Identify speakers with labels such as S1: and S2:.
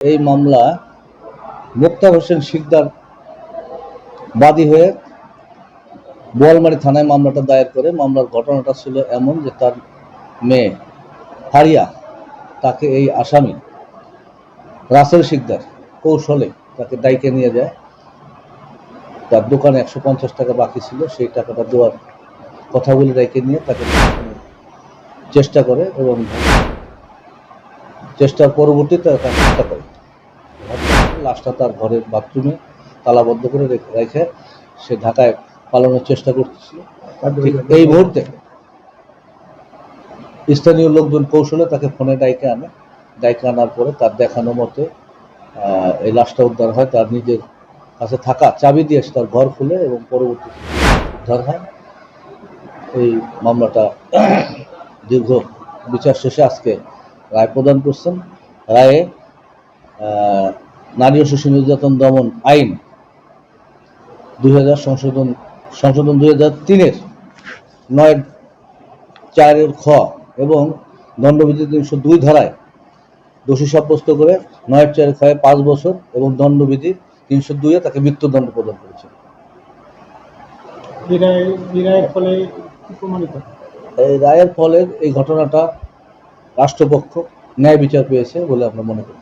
S1: এই মামলা মুক্তার হোসেন শিকদার বাদী হয়ে বোয়ালমারি থানায় মামলাটা দায়ের করে মামলার ঘটনাটা ছিল এমন যে তার মেয়ে হারিয়া তাকে এই আসামি রাসেল শিকদার কৌশলে তাকে ডাইকে নিয়ে যায়। তার দোকানে একশো পঞ্চাশ টাকা বাকি ছিল, সেই টাকাটা দেওয়ার কথা বলে ডাইকে নিয়ে তাকে চেষ্টা করে এবং চেষ্টার পরবর্তীতে তাকে হত্যা করে। লাশটা তার ঘরের বাথরুমে তালাবদ্ধ করে রেখে- রেখে সে ঢাকায় পালানোর চেষ্টা করতেছিল। ঠিক এই মুহূর্তে স্থানীয় লোকজন কৌশলে তাকে ফোনে ডাইকে আনে। ডাইকে আনার পরে তার দেখানো মতে এই লাশটা উদ্ধার হয় তার নিজের কাছে থাকা চাবি দিয়ে তার ঘর খুলে এবং পরবর্তী উদ্ধার হয়। এই মামলাটা দীর্ঘ বিচার শেষে আজকে রায় প্রদান করছেন। রায়ে নারী ও শিশু নির্যাতন দমন আইন দুই হাজার সংশোধন সংশোধন দুই হাজার তিনের নয় চারের খ এবং দণ্ডবিধি তিনশো দুই ধারায় দোষী সাব্যস্ত করে নয়ের চারের খয়ে পাঁচ বছর এবং দণ্ডবিধি তিনশো দুইয়ে তাকে মৃত্যুদণ্ড প্রদান করেছে। এই রায়ের ফলে এই ঘটনাটা রাষ্ট্রপক্ষ ন্যায় বিচার পেয়েছে বলে আমরা মনে করি।